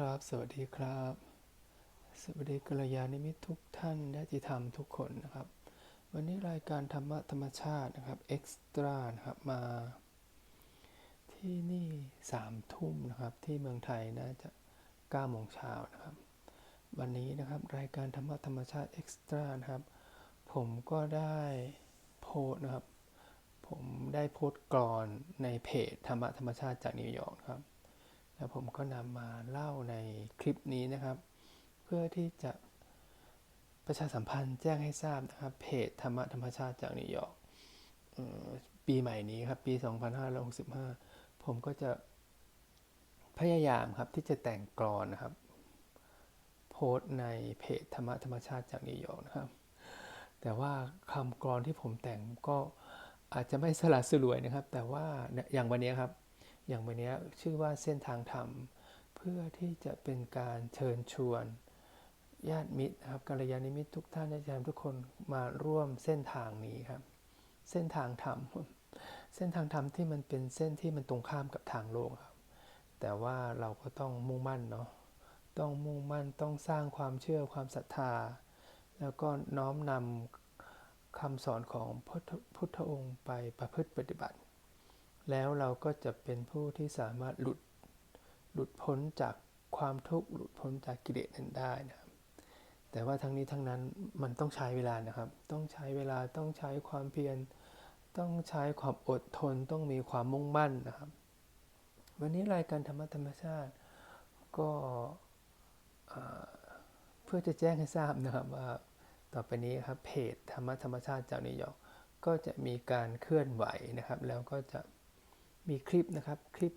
ครับ สวัสดีครับ สวัสดีกัลยาณมิตรทุกท่านญาติธรรมทุกคนนะครับ วันนี้รายการธรรมะธรรมชาตินะครับเอ็กซ์ตร้านะครับมา ที่นี่สามทุ่มนะครับที่เมืองไทยน่าจะเก้าโมงเช้านะครับ วันนี้นะครับรายการธรรมะธรรมชาติเอ็กซ์ตร้านะครับ ผมก็ได้โพสต์นะครับ ผมได้โพสต์กรอนในเพจธรรมะธรรมชาติจากนิวยอร์กครับ แล้วผมก็นำมาเล่าในคลิปนี้นะครับ เพื่อที่จะประชาสัมพันธ์แจ้งให้ทราบนะครับเพจธรรมะธรรมชาติจากนิวยอร์กปีใหม่นี้ครับ ปี 2565 ผมก็จะพยายามครับที่จะแต่งกรอนนะครับ โพสต์ในเพจธรรมะธรรมชาติจากนิวยอร์กนะครับ แต่ว่าคำกรอนที่ผมแต่งก็อาจจะไม่สละสลวยนะครับ แต่ว่าอย่างวันนี้ครับ อย่างวันนี้ชื่อว่าเส้นทางธรรม เพื่อที่จะเป็นการเชิญชวนญาติมิตรนะครับกัลยาณมิตรทุกท่านอาจารย์ทุกคนมาร่วมเส้นทางนี้ครับ เส้นทางธรรม เส้นทางธรรมที่มันเป็นเส้นที่มันตรงข้ามกับทางโลกครับ แต่ว่าเราก็ต้องมุ่งมั่นเนาะต้องมุ่งมั่นต้องสร้างความเชื่อความศรัทธา แล้วก็น้อมนำคำสอนของพุทธพุทธองค์ไปประพฤติปฏิบัติ แล้วเราก็จะเป็นผู้ที่สามารถหลุดหลุดพ้นจากความทุกข์หลุดพ้นจากกิเลสนั้นได้นะครับ แต่ว่าทั้งนี้ทั้งนั้นมันต้องใช้เวลานะครับ ต้องใช้เวลาต้องใช้ความเพียรต้องใช้ความอดทนต้องมีความมุ่งมั่นนะครับ วันนี้รายการธรรมธรรมชาติก็เพื่อจะแจ้งให้ทราบนะครับว่าต่อไปนี้ครับเพจธรรมธรรมชาติเจ้านิยอร์กก็จะมีการเคลื่อนไหวนะครับ แล้วก็จะ มีคลิปนะครับคลิป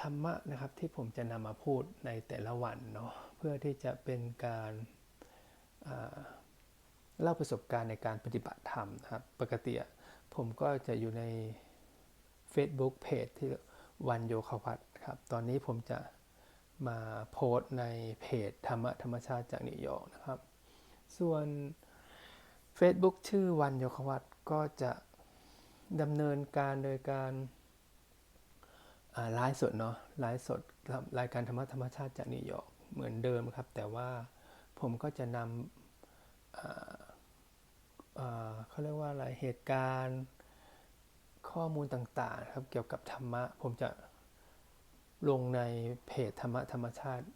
ธรรมะนะครับที่ผมจะนำมาพูดในแต่ละวันเนาะเพื่อที่จะเป็นการเล่าประสบการณ์ในการปฏิบัติธรรมนะครับ ปกติผมก็จะอยู่ใน Facebook เพจที่วันโยควัตครับ ตอนนี้ผมจะมาโพสต์ในเพจธรรมะธรรมชาติจากนิวยอร์กนะครับ ส่วน Facebook ชื่อวันโยควัตก็จะ ดำเนินการโดยการอ่าไลฟ์สดเนาะไลฟ์สดรายการธรรมะธรรมชาติจากนิวยอร์กเหมือนเดิมครับ แต่ว่าผมก็จะนำเขาเรียกว่าอะไรเหตุการณ์ข้อมูลต่างๆครับเกี่ยวกับธรรมะ ผมจะลงในเพจธรรมะธรรมชาติ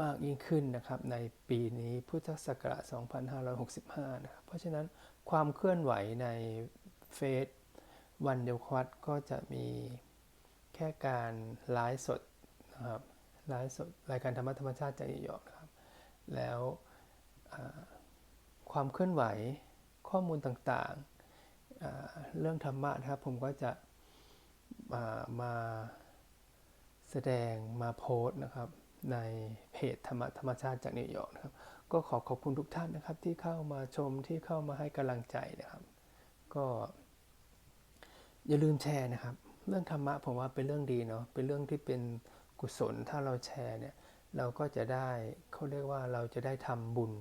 มากยิ่งขึ้นนะครับ ในปีนี้พุทธศักราช 2565 นะครับ เพราะฉะนั้นความเคลื่อนไหวในเฟซ วันเดียวควัดก็จะมีแค่การไลฟ์สดนะครับไลฟ์สดรายการธรรมะธรรมชาติจากนิวยอร์กนะครับ แล้วความเคลื่อนไหวข้อมูลต่างๆ เรื่องธรรมะนะครับ ผมก็จะมามาแสดงมาโพสต์นะครับ ในเพจธรรมะธรรมชาติจากนิวยอร์กนะครับ ก็ขอขอบคุณทุกท่านนะครับที่เข้ามาชมที่เข้ามาให้กำลังใจนะครับ ก็ อย่าลืมแชร์นะครับ เรื่องธรรมะผมว่าเป็นเรื่องดีเนาะเป็นเรื่องที่เป็นกุศลถ้าเราแชร์เนี่ยเราก็จะได้เขาเรียกว่าเราจะได้ทำบุญ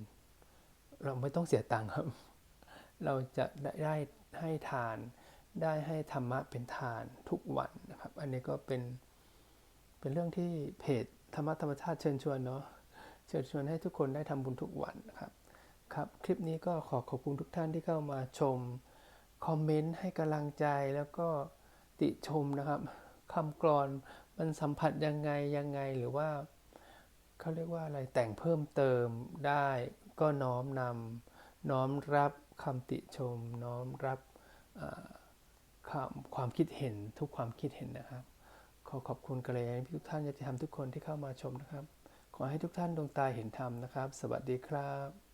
เราไม่ต้องเสียตังค์ครับ เราจะได้ให้ทานได้ให้ธรรมะเป็นทานทุกวันนะครับ อันนี้ก็เป็นเป็นเรื่องที่เพจธรรมะธรรมชาติเชิญชวนเนาะเชิญชวนให้ทุกคนได้ทำบุญทุกวันนะครับครับ คลิปนี้ก็ขอขอบคุณทุกท่านที่เข้ามาชม คอมเมนต์ให้กำลังใจแล้วก็ติชมนะครับคำกรอนมันสัมผัสยังไงยังไงหรือว่าเขาเรียกว่าอะไรแต่งเพิ่มเติมได้ก็น้อมนำน้อมรับคำติชม น้อมรับความความคิดเห็นทุกความคิดเห็นนะครับ ขอขอบคุณกันเลยทุกท่านญาติธรรมทุกคนที่เข้ามาชมนะครับ ขอให้ทุกท่านดวงตาเห็นธรรมนะครับ สวัสดีครับ